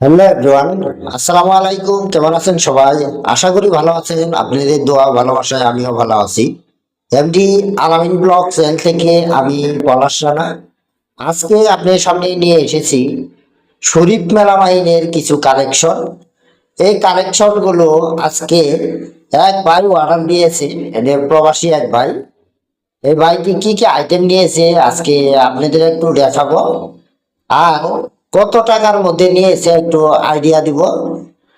Hello everyone আসসালামু আলাইকুম কেমন আছেন সবাই? আশা করি ভালো আছেন। আপনাদের দোয়া ভালোবাসায় আমিও ভালো আছি। এমডি আলামিন ব্লগ চ্যানেল থেকে আমি পলাশ রানা। আজকে আপনার সামনে নিয়ে এসেছি শরীফ মেলা বাহিনীর কিছু কালেকশন এই কালেকশনগুলো আজকে এক ভাই অর্ডার দিয়েছে, এদের প্রবাসী এক ভাই। এই ভাইটি কি কি আইটেম নিয়েছে আজকে আপনাদের একটু দেখাবো। আর কত টাকার মধ্যে নিয়েছে একটু আইডিয়া দিব।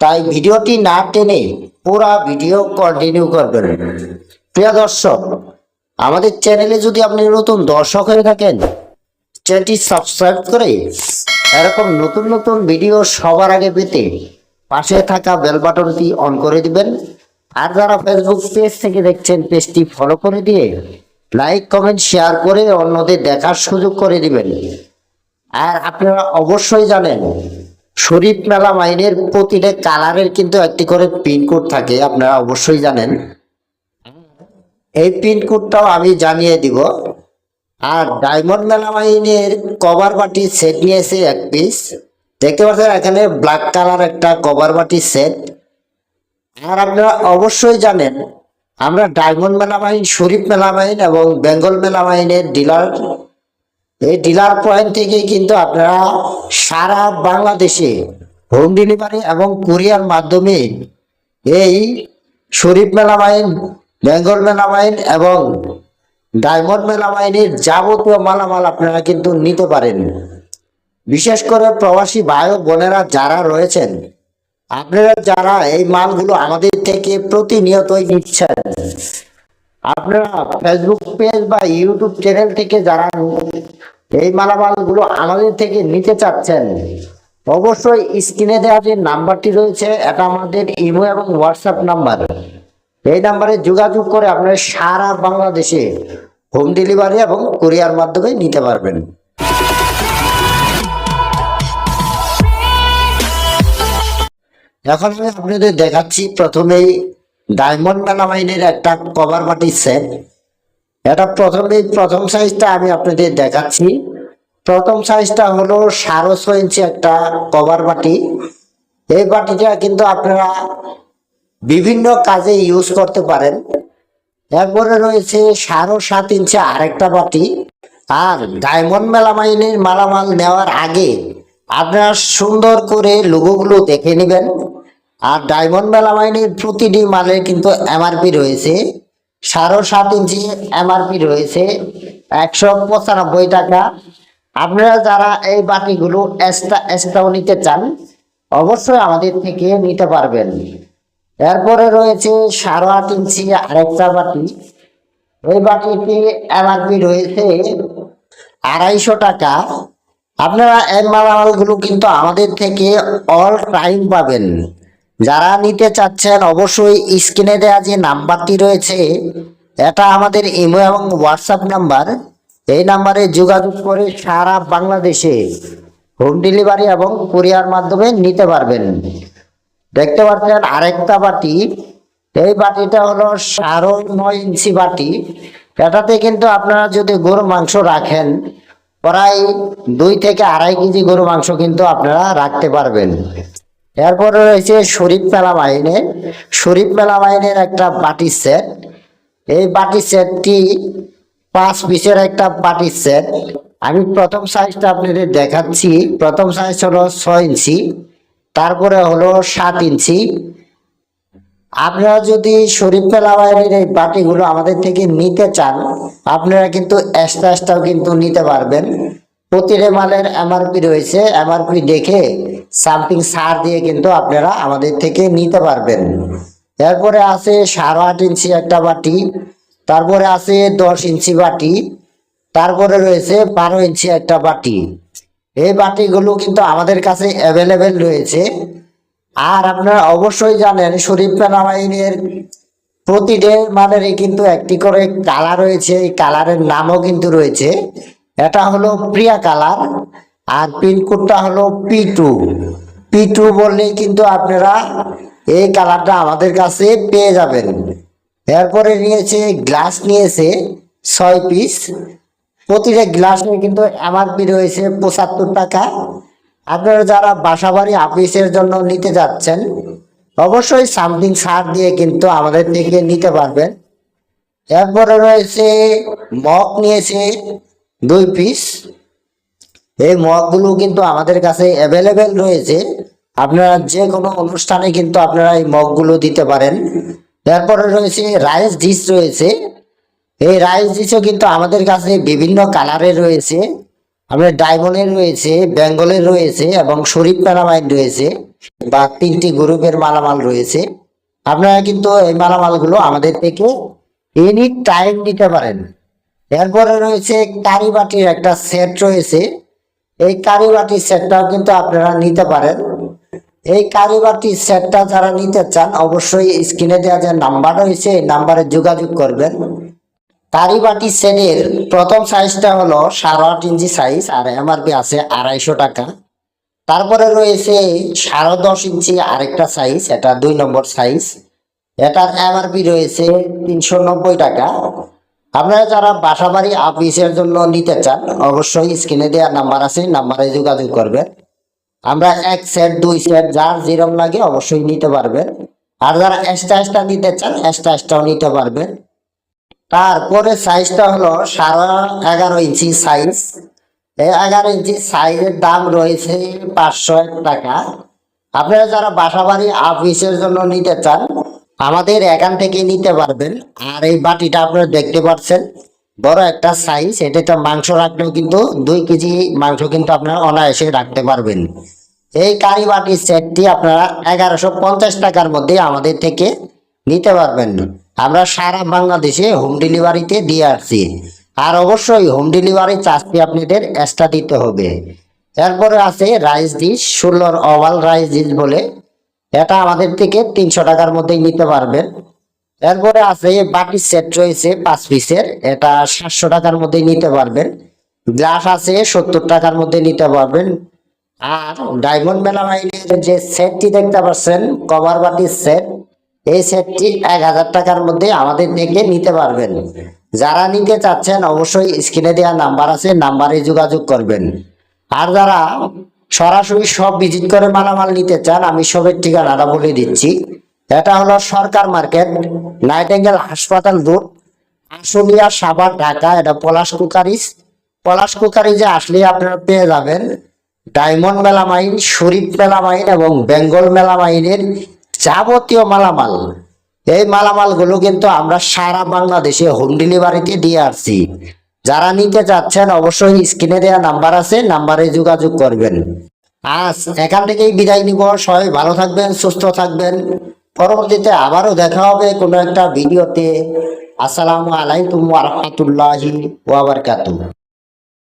তাই ভিডিওটি না টেনে পুরা ভিডিও কন্টিনিউ করবেন। প্রিয় দর্শক, আমাদের চ্যানেলে যদি আপনি নতুন দর্শক হয়ে থাকেন চ্যানেলটি সাবস্ক্রাইব করে এরকম নতুন নতুন ভিডিও সবার আগে পেতে পাশে থাকা বেল বাটনটি অন করে দিবেন। আর যারা ফেসবুক পেজ থেকে দেখছেন পেজটি ফলো করে দিয়ে লাইক কমেন্ট শেয়ার করে অন্যদের দেখার সুযোগ করে দিবেন। আর আপনারা অবশ্যই জানেন, শরীফ মেলা মাইনের প্রতিটা কালারের কিন্তু একটি করে পিনকোড থাকে, আপনারা অবশ্যই জানেন। এই পিনকোডটাও আমি জানিয়ে দিব। আর ডায়মন্ড মেলা মাইনের কভার বাটি সেট নিয়েছে এক পিস দেখতে পাচ্ছেন এখানে ব্ল্যাক কালার একটা কভার বাটি সেট আর আপনারা অবশ্যই জানেন, আমরা ডায়মন্ড মেলা মাইন, শরীফ মেলা মাইন এবং বেঙ্গল মেলা মাইনের ডিলার এই ডিলার পয়েন্ট থেকে কিন্তু আপনারা সারা বাংলাদেশে হোম ডেলিভারি এবং কুরিয়ার মাধ্যমে এই শরীফ মেলামাইন, বেঙ্গল মেলা মেলামাইন এবং ডায়মন্ড মেলা মেলামাইনের যাবতীয় মালামাল আপনারা কিন্তু নিতে পারেন। বিশেষ করে প্রবাসী ভাই বোনেরা যারা রয়েছেন, আপনারা যারা এই মালগুলো আমাদের থেকে প্রতিনিয়তই নিচ্ছেন আপনারা ফেসবুক পেজ বা ইউটিউব চ্যানেল থেকে যারা এই মালামালগুলো আমাদের থেকে নিতে চাচ্ছেন, অবশ্যই স্ক্রিনে দেওয়া যে নাম্বারটি রয়েছে, এটা আমাদের ইমো এবং হোয়াটসঅ্যাপ নাম্বার। এই নাম্বারে যোগাযোগ করে আপনারা সারা বাংলাদেশে হোম ডেলিভারি এবং কুরিয়ার মাধ্যমে নিতে পারবেন। এখন আমি আপনাদের দেখাচ্ছি প্রথমেই ডায়মন্ড মেলামাইনের একটা কভার বাটি সেট এটা প্রথমেই প্রথম সাইজটা আমি আপনাদের দেখাচ্ছি। প্রথম সাইজটা হলো সাড়ে ছয় ইঞ্চি একটা কভার বাটি। এই বাটিটা কিন্তু আপনারা বিভিন্ন কাজে ইউজ করতে পারেন। এরপরে রয়েছে সাড়ে সাত ইঞ্চি আরেকটা বাটি। আর ডায়মন্ড মেলামাইনের মালামাল নেওয়ার আগে আপনারা সুন্দর করে লোগোগুলো দেখে নেবেন। আর ডায়মন্ড মেলামাইনের প্রতিটি মালের কিন্তু এমআরপি রয়েছে। সাড়ে সাত ইঞ্চি এমআরপি রয়েছে। একশো পঁচানব্বই টাকা। আপনারা যারা এই বাটিগুলো নিতে চান, অবশ্যই আমাদের থেকে নিতে পারবেন। এরপরে রয়েছে সাড়ে আট ইঞ্চি আরেকটা বাটি। ওই বাটিটি এমআরপি রয়েছে আড়াইশো টাকা। আপনারা এই মালামালগুলো কিন্তু আমাদের থেকে অল টাইম পাবেন। যারা নিতে চাচ্ছেন, অবশ্যই স্ক্রিনে দেওয়া যে নাম্বারটি রয়েছে, এটা আমাদের ইমো এবং হোয়াটসঅ্যাপ নাম্বার। এই নাম্বারে যোগাযোগ করে সারা বাংলাদেশে হোম ডেলিভারি এবং কুরিয়ার মাধ্যমে নিতে পারবেন। দেখতে পাচ্ছেন আরেকটা বাটি। এই বাটিটা হলো সাড়ে নয় ইঞ্চি বাটি। এটাতে কিন্তু আপনারা যদি গরু মাংস রাখেন, প্রায় দুই থেকে আড়াই কেজি গরু মাংস কিন্তু আপনারা রাখতে পারবেন। এরপরে রয়েছে শরীফ মেলা বাহিনীর শরীফ মেলা বাহিনীর একটা বাটি সেট এই বাটি সেটটি পাঁচ পিসের একটা বাটি সেট আমি প্রথম সাইজটা আপনাদের দেখাচ্ছি। প্রথম সাইজ হলো ছয় ইঞ্চি, তারপরে হলো সাত ইঞ্চি। আপনারা যদি শরীফ মেলা বাহিনীর এই বাটিগুলো আমাদের থেকে নিতে চান, আপনারা কিন্তু এক্সট্রা এক্সট্রাও কিন্তু নিতে পারবেন। প্রতিটা মালের এমআরপি রয়েছে এমআরপি দেখে সামথিং সার দিয়ে কিন্তু আপনারা আমাদের থেকে নিতে পারবেন। এরপরে আছে সাড়ে আট ইঞ্চি একটা বাটি, তারপরে আছে দশ ইঞ্চি বাটি, তারপরে রয়েছে বারো ইঞ্চি একটা বাটি। এই বাটিগুলো কিন্তু আমাদের কাছে অ্যাভেলেবেল রয়েছে। আর আপনারা অবশ্যই জানেন, শরীফ মেলামাইনের প্রতিটা মালেরই কিন্তু একটি করে কালার রয়েছে, এই কালারের নামও কিন্তু রয়েছে। এটা হলো প্রিয়া কালার আর পিনকোডটা হলো পি টু পি টু বললেই কিন্তু আপনারা এই কালারটা আমাদের কাছে পেয়ে যাবেন। এরপরে নিয়েছে, গ্লাস নিয়েছে ছয় পিস প্রতিটা গ্লাসে কিন্তু এমআরপি রয়েছে পঁচাত্তর টাকা। আপনারা যারা বাসা বাড়ি অফিসের জন্য নিতে যাচ্ছেন, অবশ্যই সামথিং সার দিয়ে কিন্তু আমাদের থেকে নিতে পারবেন। এরপরে রয়েছে, মগ নিয়েছে দুই পিস এই মগগুলো কিন্তু আমাদের কাছে অ্যাভেলেবেল রয়েছে। আপনারা যে কোনো অনুষ্ঠানে কিন্তু আপনারা এই মগগুলো দিতে পারেন। এরপরে রয়েছে রাইস ডিশ রয়েছে। এই রাইস ডিশও কিন্তু আমাদের কাছে বিভিন্ন কালারের রয়েছে। আপনার ডায়মন্ডের রয়েছে, বেঙ্গলের রয়েছে এবং শরীফ মেলামাইন রয়েছে বা তিনটি গ্রুপের মালামাল রয়েছে। আপনারা কিন্তু এই মালামালগুলো আমাদের থেকে এনি টাইম নিতে পারেন। এরপরে রয়েছে কারিবাটির একটা সেট রয়েছে। এই কারিবাটির সেটটাও কিন্তু আপনারা নিতে পারেন। এই কারিবাটির সেটটা যারা নিতে চান, অবশ্যই স্ক্রিনে দেওয়া যে নাম্বার রয়েছে, এই নাম্বারে যোগাযোগ করবেন। কারিবাটি সেটের প্রথম সাইজটা হলো সাড়ে আট ইঞ্চি সাইজ আর এমআরপি আছে আড়াইশো টাকা। তারপরে রয়েছে সাড়ে দশ ইঞ্চি আরেকটা সাইজ এটা দুই নম্বর সাইজ এটার এমআরপি রয়েছে তিনশো নব্বই টাকা। আপনারা যারা বাসা বাড়ি অফিসের জন্য নিতে চান, অবশ্যই স্ক্রিনে দেওয়া নাম্বার আছে নাম্বারে যোগাযোগ করবেন। আমরা এক সেট দুই সেট যার যেরকম লাগে অবশ্যই নিতে পারবেন। আর যারা এক্সট্রা এক্সট্রা নিতে চান এক্সট্রা এক্সট্রাও নিতে পারবেন। তারপরে সাইজটা হলো সাড়ে এগারো ইঞ্চি সাইজ এই এগারো ইঞ্চি সাইজের দাম রয়েছে পাঁচশো এক টাকা। আপনারা যারা বাসা বাড়ি অফিসের জন্য নিতে চান আমাদের এখান থেকে নিতে পারবেন। আর এই বাটিটা আপনারা দেখতে পাচ্ছেন, বড় একটা সাইজ এটাতে মাংস রাখলেও কিন্তু দুই কেজি মাংস কিন্তু আপনারা অনায়াসে রাখতে পারবেন। এই কারি বাটির সেটটি আপনারা এগারোশো পঞ্চাশ টাকার মধ্যে আমাদের থেকে নিতে পারবেন। আমরা সারা বাংলাদেশে হোম ডেলিভারিতে দিয়ে আসছি। আর অবশ্যই হোম ডেলিভারি চার্জটি আপনাদের এক্সট্রা দিতে হবে। এরপরে আছে রাইস ডিশ ষোলোর ওভাল রাইস ডিশ বলে এটা আমাদের থেকে তিনশো টাকার মধ্যেই নিতে পারবেন। এরপরে আছে বাটির সেট রয়েছে পাঁচ পিসের। এটা সাতশো টাকার মধ্যেই নিতে পারবেন। গ্লাস আছে সত্তর টাকার মধ্যে নিতে পারবেন। আর ডায়মন্ড মেলামাইনের যে সেটটি দেখতে পাচ্ছেন, কভার বাটির সেট, এই সেটটি এক হাজার টাকার মধ্যে আমাদের থেকে নিতে পারবেন। যারা নিতে চাচ্ছেন, অবশ্যই স্ক্রিনে দেওয়া নাম্বার আছে, নাম্বারে যোগাযোগ করবেন। আর যারা সরাসরি সব ভিজিট করে মালামাল নিতে চান, আমি সবের ঠিকানাটা বলে দিচ্ছি। এটা হলো সরকার মার্কেট, নাইটেঙ্গেল হাসপাতাল রোড, আশুলিয়া সাভার ঢাকা, এটা পলাশ কুকারিস পলাশ কুকারিজে আসলে আপনারা পেয়ে যাবেন ডায়মন্ড মেলামাইন, শরীফ মেলামাইন এবং বেঙ্গল মেলামাইনের যাবতীয় মালামাল। এই মালামালগুলো কিন্তু আমরা সারা বাংলাদেশে হোম ডেলিভারিতে দিয়ে আসছি। যারা নিতে চাচ্ছেন অবশ্যই স্ক্রিনে দেওয়া নাম্বার আছে, নাম্বারে যোগাযোগ করবেন। আজ এখান থেকেই বিদায় নিব। সবাই ভালো থাকবেন, সুস্থ থাকবেন। পরবর্তীতে আবারও দেখা হবে কোনো একটা ভিডিওতে। আসসালামু আলাইকুম ওয়া বারাকাতুহু।